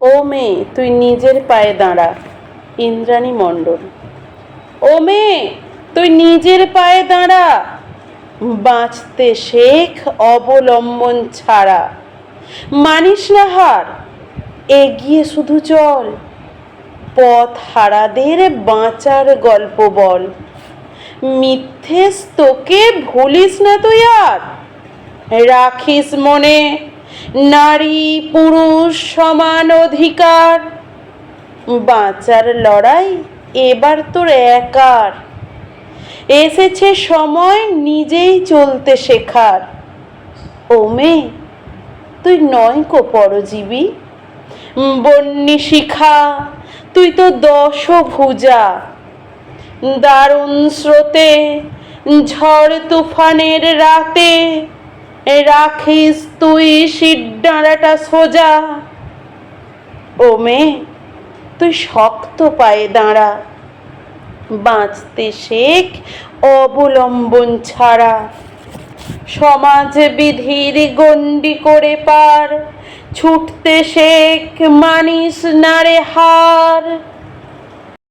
ও মেয়ে, তুই নিজের পায়ে দাঁড়া, ইন্দ্রাণী মণ্ডল। ও মেয়ে, তুই নিজের পায়ে দাঁড়া, বাঁচতে শেখ অবলম্বন ছাড়া। মানিস না হার, এগিয়ে শুধু চল, পথ হারাদের বাঁচার গল্প বল। মিথ্যে তোকে ভুলিস না তুই আর, রাখিস মনে নারী পুরুষ সমান অধিকার। বাঁচার লড়াই এবার তোর একার। এসেছে সময় নিজেই চলতে শেখার। ও মেয়ে, তুই নয় কো পরজীবী। বন্যি শিখা, তুই তো দশ ভুজা দারুণ স্রোতে, ঝড় তুফানের রাতে রাখিস তুই শিরডাঁড়াটা সোজা। ও মেয়ে, তুই শক্ত পায়ে দাঁড়া। বাঁচতে শেখ অবলম্বন ছাড়া। সমাজ বিধির গণ্ডি করে পার। ছুটতে শেখ মানিস না রে হার।